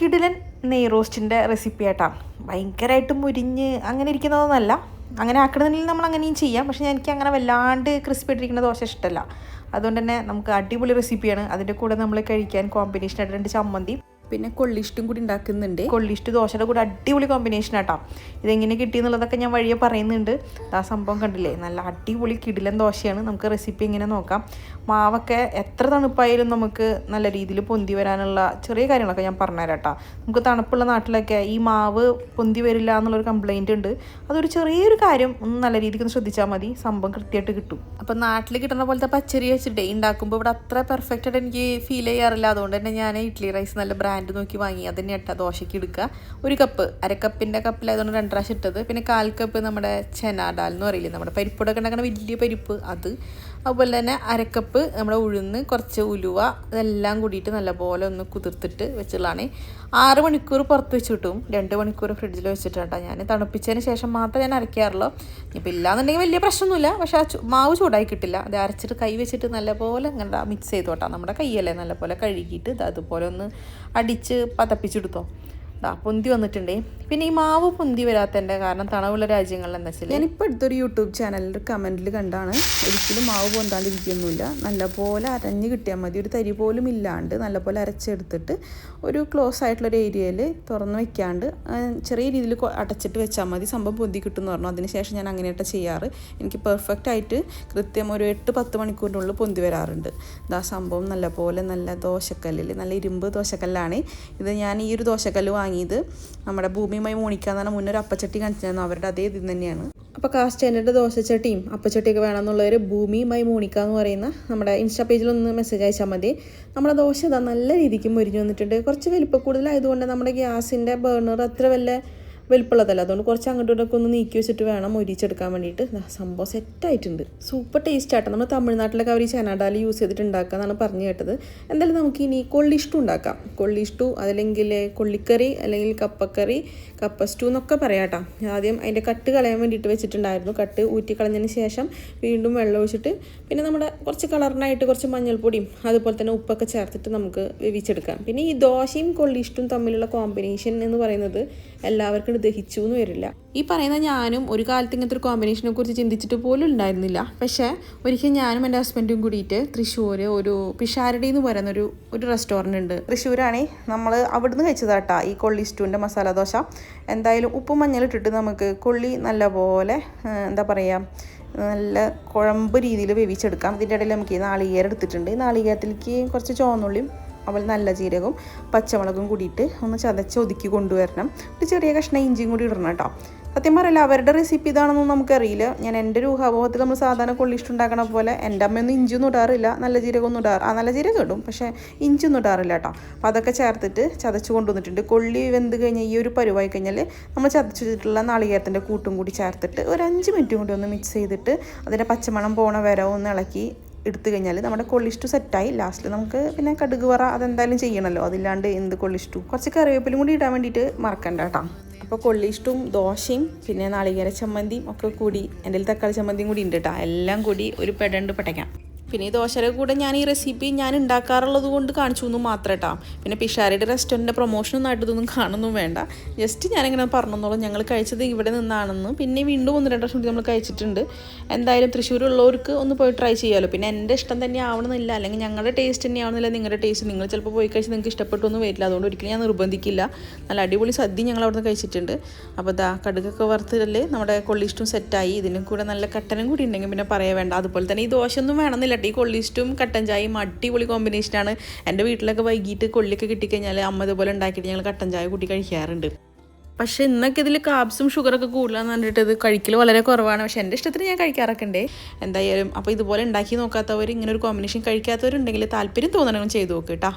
കിടിലൻ നെയ് റോസ്റ്റിന്റെ റെസിപ്പി ആയിട്ടാ. ഭയങ്കരമായിട്ട് മുരിഞ്ഞ് അങ്ങനെ ഇരിക്കുന്നതൊന്നല്ല. അങ്ങനെ ആക്കണമെന്നുണ്ടെങ്കിൽ നമ്മൾ അങ്ങനെയും ചെയ്യാം. പക്ഷേ എനിക്ക് അങ്ങനെ വല്ലാണ്ട് ക്രിസ്പി ആയിട്ടിരിക്കുന്ന ദോശ ഇഷ്ടമല്ല. അതുകൊണ്ട് തന്നെ നമുക്ക് അടിപൊളി റെസിപ്പിയാണ് അതിന്റെ കൂടെ നമ്മൾ കഴിക്കാൻ കോമ്പിനേഷൻ കോമ്പിനേഷനായിട്ട് രണ്ട് ചമ്മന്തി. പിന്നെ കൊള്ളിഷ്ടും കൂടി ഉണ്ടാക്കുന്നുണ്ട്. കൊള്ളിഷ്ട് ദോശയുടെ കൂടെ അടിപൊളി കോമ്പിനേഷൻ ആട്ടോ. ഇതെങ്ങനെ കിട്ടിയെന്നുള്ളതൊക്കെ ഞാൻ വഴിയെ പറയുന്നുണ്ട്. ആ സംഭവം കണ്ടില്ലേ? നല്ല അടിപൊളി കിടിലൻ ദോശയാണ്. നമുക്ക് റെസിപ്പി ഇങ്ങനെ നോക്കാം. മാവൊക്കെ എത്ര തണുപ്പായാലും നമുക്ക് നല്ല രീതിയിൽ പൊന്തി വരാനുള്ള ചെറിയ കാര്യങ്ങളൊക്കെ ഞാൻ പറഞ്ഞുതരാം കേട്ടോ. നമുക്ക് തണുപ്പുള്ള നാട്ടിലൊക്കെ ഈ മാവ് പൊന്തി വരില്ല എന്നുള്ളൊരു കംപ്ലൈന്റ് ഉണ്ട്. അതൊരു ചെറിയൊരു കാര്യം ഒന്ന് നല്ല രീതിക്ക് ഒന്ന് ശ്രദ്ധിച്ചാൽ മതി. സംഭവം കൃത്യമായിട്ട് കിട്ടും. അപ്പം നാട്ടിൽ കിട്ടുന്ന പോലത്തെ പച്ചരി വെച്ചിട്ടേ ഉണ്ടാക്കുമ്പോൾ ഇവിടെ അത്ര പെർഫെക്റ്റ് ആയിട്ട് എനിക്ക് ഫീൽ ചെയ്യാറില്ല. അതുകൊണ്ട് തന്നെ ഞാൻ ഇഡ്ഡലി റൈസ് നല്ല ബ്രാൻഡ് നോക്കി വാങ്ങി അത് തന്നെ ഇട്ടാ ദോശയ്ക്ക് എടുക്കുക ഒരു കപ്പ് അരക്കപ്പിന്റെ കപ്പിലായതുകൊണ്ട് രണ്ട് പ്രാവശ്യം ഇട്ടത്. പിന്നെ കാൽ കപ്പ് നമ്മുടെ ചെന ഡാൽ എന്ന് പറയില്ലേ നമ്മുടെ പരിപ്പൂടെ ഉണ്ടാക്കുന്ന വലിയ പരിപ്പ് അത്. അതുപോലെ തന്നെ അരക്കപ്പ് നമ്മുടെ ഉഴുന്ന് കുറച്ച് ഉലുവ ഇതെല്ലാം കൂടിയിട്ട് നല്ലപോലെ ഒന്ന് കുതിർത്തിട്ട് വെച്ചുള്ളതാണ് ആറ് മണിക്കൂർ പുറത്ത് വെച്ച് കിട്ടും. രണ്ട് മണിക്കൂർ ഫ്രിഡ്ജിൽ വെച്ചിട്ടാണ് ഞാൻ. തണുപ്പിച്ചതിന് ശേഷം മാത്രമേ ഞാൻ അരയ്ക്കാറുള്ളൂ. ഇപ്പം ഇല്ലാന്നുണ്ടെങ്കിൽ വലിയ പ്രശ്നമൊന്നുമില്ല. പക്ഷേ ആ മാവ് ചൂടായി കിട്ടില്ല. അത് അരച്ചിട്ട് കൈ വെച്ചിട്ട് നല്ലപോലെ ഇങ്ങനെ മിക്സ് ചെയ്തോട്ടാ നമ്മുടെ കൈയല്ലേ നല്ലപോലെ കഴുകിയിട്ട് ഇത് അതുപോലെ ഒന്ന് അടിച്ച് പതപ്പിച്ചെടുത്തോ? പൊന്തി വന്നിട്ടുണ്ട്. പിന്നെ ഈ മാവ് പൊന്തി വരാത്തതിന്റെ കാരണം തണവുള്ള രാജ്യങ്ങളിൽ എന്താ വെച്ചാൽ ഞാനിപ്പോൾ അടുത്തൊരു യൂട്യൂബ് ചാനലിന്റെ കമന്റിൽ കണ്ടാണ്. ഒരിക്കലും മാവ് പൊന്താണ്ടിരിക്കൊന്നുമില്ല. നല്ലപോലെ അരഞ്ഞ് കിട്ടിയാൽ മതി. ഒരു തരി പോലും ഇല്ലാണ്ട് നല്ലപോലെ അരച്ചെടുത്തിട്ട് ഒരു ക്ലോസ് ആയിട്ടുള്ള ഒരു ഏരിയയിൽ തുറന്ന് വെക്കാണ്ട് ചെറിയ രീതിയിൽ അടച്ചിട്ട് വെച്ചാൽ മതി. സംഭവം പൊന്തി കിട്ടും എന്ന് പറഞ്ഞു അതിനുശേഷം ഞാൻ അങ്ങനെയായിട്ട് ചെയ്യാറ്. എനിക്ക് പെർഫെക്റ്റ് ആയിട്ട് കൃത്യം ഒരു എട്ട് പത്ത് മണിക്കൂറിന്റെ ഉള്ളിൽ പൊന്തി വരാറുണ്ട്. ഇതാ സംഭവം നല്ലപോലെ നല്ല ദോശക്കല്ലിൽ നല്ല ഇരുമ്പ് ദോശക്കല്ലാണ്. ഇത് ഞാൻ ഈ ഒരു ദോശക്കല്ല് വാങ്ങിയത്. നമ്മുടെ ഭൂമിയുമായി മൂണിക്കാന്നാണ് മുന്നേ മുന്നൊരു അപ്പച്ചട്ടി കാണിച്ചിരുന്നു അവരുടെ അതേ ഇത് തന്നെയാണ്. അപ്പോൾ കാസ്റ്റ് എന്റെ ദോശച്ചട്ടിയും അപ്പച്ചട്ടിയൊക്കെ വേണമെന്നുള്ളവർ ഭൂമിയുമായി മോണിക്ക എന്ന് പറയുന്ന നമ്മുടെ ഇൻസ്റ്റാ പേജിലൊന്ന് മെസ്സേജ് അയച്ചാൽ മതി. നമ്മുടെ ദോശ ഇതാ നല്ല രീതിക്ക് മുരിഞ്ഞു വന്നിട്ടുണ്ട്. കുറച്ച് വലിപ്പം കൂടുതലായതുകൊണ്ട് നമ്മുടെ ഗ്യാസിന്റെ ബേർണർ അത്ര വല്ല വലിപ്പമുള്ളതല്ല. അതുകൊണ്ട് കുറച്ച് അങ്ങോട്ടും ഇങ്ങോട്ടൊക്കെ ഒന്ന് നീക്കി വെച്ചിട്ട് വേണം മൊരിച്ചെടുക്കാൻ വേണ്ടിയിട്ട്. സംഭവം സെറ്റായിട്ടുണ്ട്. സൂപ്പർ ടേസ്റ്റ് ആട്ടോ. നമ്മൾ തമിഴ്നാട്ടിലൊക്കെ അവർ ഈ ചനാഡാലി യൂസ് ചെയ്തിട്ട് ഉണ്ടാക്കുക എന്നാണ് പറഞ്ഞു കേട്ടത്. എന്തായാലും നമുക്ക് ഇനി കൊള്ളിഷ്ടു ഉണ്ടാക്കാം. കൊള്ളിഷ്ടു അതല്ലെങ്കിൽ കൊള്ളിക്കറി അല്ലെങ്കിൽ കപ്പക്കറി കപ്പ സ്റ്റൂ എന്നൊക്കെ പറയാട്ടോ ആദ്യം അതിന്റെ കട്ട് കളയാൻ വേണ്ടിയിട്ട് വെച്ചിട്ടുണ്ടായിരുന്നു. കട്ട് ഊറ്റി കളഞ്ഞതിന് ശേഷം വീണ്ടും വെള്ളം ഒഴിച്ചിട്ട് പിന്നെ നമ്മുടെ കുറച്ച് കളറിനായിട്ട് കുറച്ച് മഞ്ഞൾപ്പൊടിയും അതുപോലെ തന്നെ ഉപ്പൊക്കെ ചേർത്തിട്ട് നമുക്ക് വേവിച്ചെടുക്കാം. പിന്നെ ഈ ദോശയും കൊള്ളിഷ്ടും തമ്മിലുള്ള കോമ്പിനേഷൻ എന്ന് പറയുന്നത് എല്ലാവർക്കും ദഹിച്ചു എന്ന് വരില്ല. ഈ പറയുന്ന ഞാനും ഒരു കാലത്ത് ഇങ്ങനത്തെ ഒരു കോമ്പിനേഷനെ കുറിച്ച് ചിന്തിച്ചിട്ട് പോലും ഉണ്ടായിരുന്നില്ല. പക്ഷേ ഒരിക്കൽ ഞാനും എന്റെ ഹസ്ബൻഡും കൂടിയിട്ട് തൃശ്ശൂർ ഒരു പിഷാരടി എന്ന് പറയുന്ന ഒരു ഒരു റെസ്റ്റോറന്റ് ഉണ്ട്. തൃശ്ശൂരാണേ നമ്മൾ അവിടുന്ന് കഴിച്ചതാട്ടാ ഈ കൊള്ളി സ്റ്റൂവിന്റെ മസാല ദോശ. എന്തായാലും ഉപ്പും മഞ്ഞളിട്ടിട്ട് നമുക്ക് കൊള്ളി നല്ലപോലെ എന്താ പറയുക നല്ല കുഴമ്പ് രീതിയിൽ വേവിച്ചെടുക്കാം. ഇതിന്റെ ഇടയിൽ നമുക്ക് ഈ നാളികേരം എടുത്തിട്ടുണ്ട്. ഈ നാളികേരത്തിലേക്ക് കുറച്ച് ചുവന്നുള്ളിയും അതുപോലെ നല്ല ജീരകവും പച്ചമുളകും കൂടിയിട്ട് ഒന്ന് ചതച്ച് ഒതുക്കി കൊണ്ടുവരണം. ഒരു ചെറിയ കഷ്ണം ഇഞ്ചിയും കൂടി ഇടണം കേട്ടോ. സത്യം പറയില്ല അവരുടെ റെസിപ്പി ഇതാണെന്നൊന്നും നമുക്കറിയില്ല. ഞാൻ എന്റെ ഒരു ഊഹാപോഹത്തിൽ നമ്മൾ സാധാരണ കൊള്ളിഷ്ടുണ്ടാക്കണ പോലെ എന്റെ അമ്മയൊന്നും ഇഞ്ചിയൊന്നും ഇടാറില്ല. നല്ല ജീരകമൊന്നും ഇടാറ്. ആ നല്ല ജീരകം ഇടും. പക്ഷേ ഇഞ്ചിയൊന്നും ഇടാറില്ല കേട്ടോ. അപ്പോൾ അതൊക്കെ ചേർത്തിട്ട് ചതച്ച് കൊണ്ടുവന്നിട്ടുണ്ട്. കൊള്ളി വെന്ത് കഴിഞ്ഞാൽ ഈ ഒരു പരുവായി കഴിഞ്ഞാൽ നമ്മൾ ചതച്ച് വെച്ചിട്ടുള്ള നാളികേരത്തിന്റെ കൂട്ടും കൂടി ചേർത്തിട്ട് ഒരു അഞ്ച് മിനിറ്റും കൂടി ഒന്ന് മിക്സ് ചെയ്തിട്ട് അതിന്റെ പച്ചമണം പോണ വരെ ഒന്ന് ഇളക്കി എടുത്തു കഴിഞ്ഞാൽ നമ്മുടെ കൊള്ളിഷ്ടു സെറ്റായി ലാസ്റ്റിൽ നമുക്ക് പിന്നെ കടുക് വറ അതെന്തായാലും ചെയ്യണമല്ലോ അതില്ലാണ്ട് എന്ത് കൊള്ളിഷ്ടു? കുറച്ച് കറിവേപ്പിലും കൂടി ഇടാൻ വേണ്ടിയിട്ട് മറക്കണ്ട കേട്ടോ. അപ്പോൾ കൊള്ളിഷ്ടും ദോശയും പിന്നെ നാളികേര ചമ്മന്തിയും ഒക്കെ കൂടി എന്റെ തക്കാളി ചമ്മന്തിയും കൂടി ഉണ്ട് കേട്ടോ. എല്ലാം കൂടി ഒരു പെടണ്ട് പട്ടയ്ക്കാം. പിന്നെ ഈ ദോശയുടെ കൂടെ ഞാൻ ഈ റെസിപ്പി ഞാൻ ഉണ്ടാക്കാറുള്ളത് കൊണ്ട് കാണിച്ചു എന്ന് മാത്രം കേട്ടോ പിന്നെ പിഷാരിയുടെ റെസ്റ്റോറന്റിന്റെ പ്രൊമോഷനൊന്നും ആയിട്ട് ഇതൊന്നും കാണുന്നു വേണ്ട. ജസ്റ്റ് ഞാനിങ്ങനെ പറഞ്ഞോളൂ. ഞങ്ങൾ കഴിച്ചത് ഇവിടെ നിന്നാണെന്ന്. പിന്നെ വീണ്ടും ഒന്ന് രണ്ട് വർഷം നമ്മൾ കഴിച്ചിട്ടുണ്ട്. എന്തായാലും തൃശ്ശൂരുള്ളവർക്ക് ഒന്ന് പോയി ട്രൈ ചെയ്യാമല്ലോ പിന്നെ എന്റെ ഇഷ്ടം തന്നെ ആവണമെന്നില്ല. അല്ലെങ്കിൽ ഞങ്ങളുടെ ടേസ്റ്റ് തന്നെ ആവണമെന്നില്ല. നിങ്ങളുടെ ടേസ്റ്റ് നിങ്ങൾ ചിലപ്പോൾ പോയി കഴിച്ച് നിങ്ങൾക്ക് ഇഷ്ടപ്പെട്ടൊന്നും വരില്ല. അതുകൊണ്ട് ഒരിക്കലും ഞാൻ നിർബന്ധിക്കില്ല. നല്ല അടിപൊളി സദ്യ ഞങ്ങൾ അവിടെ നിന്ന് കഴിച്ചിട്ടുണ്ട്. അപ്പോൾ ദാ കടുകൊക്കെ വറുത്തിട്ടല്ലേ നമ്മുടെ കൊള്ളിഷ്ടവും സെറ്റായി ഇതിനും കൂടെ നല്ല കട്ടനും കൂടി ഉണ്ടെങ്കിൽ പിന്നെ പറയാൻ വേണ്ട. അതുപോലെ തന്നെ ഈ ദോശയൊന്നും വേണമെന്നില്ല കേട്ടോ. ഈ കട്ടൻ ചായയും അടിപൊളി കോമ്പിനേഷനാണ് എന്റെ വീട്ടിലൊക്കെ വൈകിട്ട് കൊള്ളിയൊക്കെ കിട്ടിക്കഴിഞ്ഞാൽ അമ്മ ഇതുപോലെ ഉണ്ടാക്കിയിട്ട് ഞങ്ങൾ കട്ടൻ ചായ കൂട്ടി കഴിക്കാറുണ്ട്. പക്ഷേ ഇന്നൊക്കെ ഇതിൽ കാബ്സും ഷുഗറൊക്കെ കൂടുതലാന്ന് കണ്ടിട്ട് ഇത് കഴിക്കൽ വളരെ കുറവാണ്. പക്ഷേ എന്റെ ഇഷ്ടത്തിന് ഞാൻ കഴിക്കാറൊക്കെ ഉണ്ട്. എന്തായാലും അപ്പോൾ ഇതുപോലെ ഉണ്ടാക്കി നോക്കാത്തവർ ഇങ്ങനെ ഒരു കോമ്പിനേഷൻ കഴിക്കാത്തവരുണ്ടെങ്കിൽ താല്പര്യം തോന്നണമെങ്കിൽ ചെയ്ത് നോക്കുക കേട്ടോ